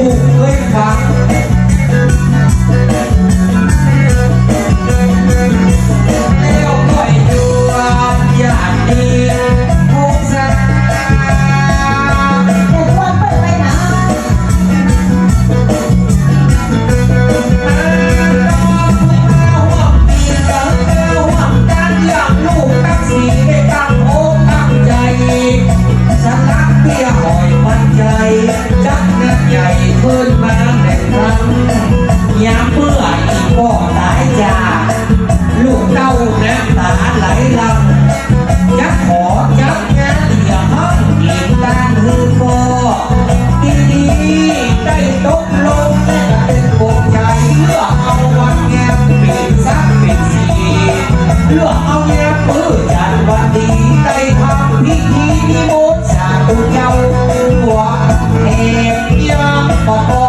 พุ่เล่นฟัง ยามเมื่ออีพ่อตายจากลูกเต้าน้ำตาไหลลำยักขอยักงานอย่าห้องเหลีกลางหือพ่อดีดีได้ตกลงเป็นปกใจเพื่อเอาวันแง่เป็นสักเป็นสีเพื่อเอาแง่ปื้อจันวันดีได้ทำพิธีนิมนต์จากธุเจ้าหัวเทพยามปอ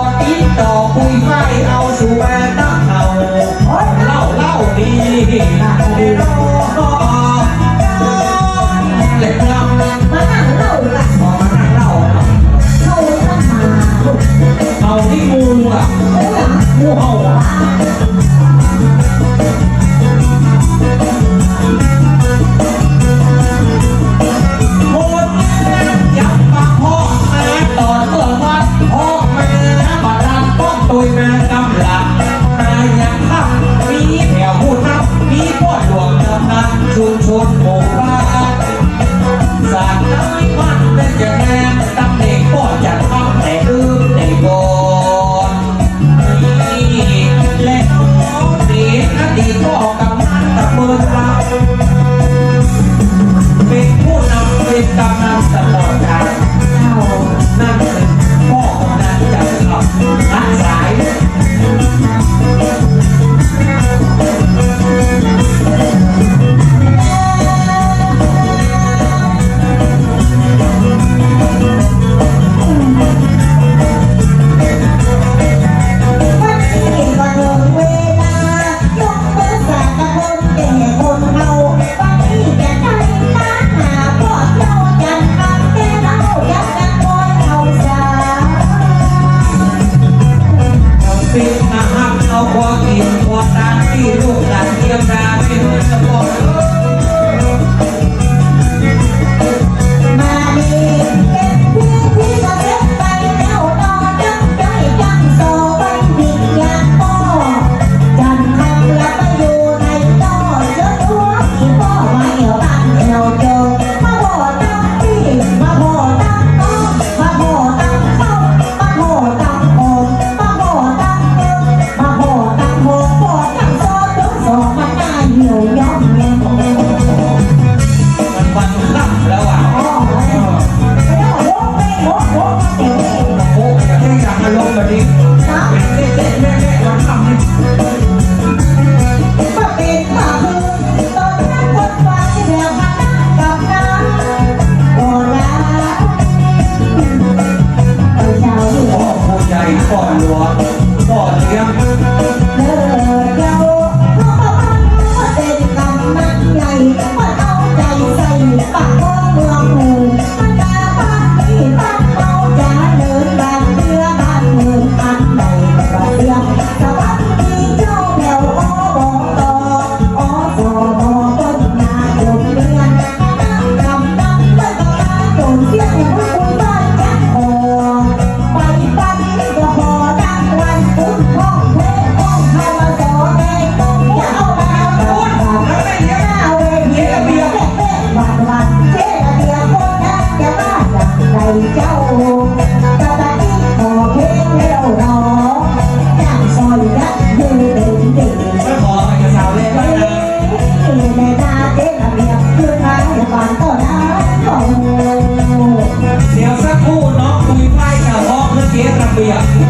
เป็นทหารเอาความเอง ก่อนหลวงก่อนเลี้ยเลิกเรราะปันเป็นกมมันใหญ่เพราเอาใจใส่ปากก็เงือง 야.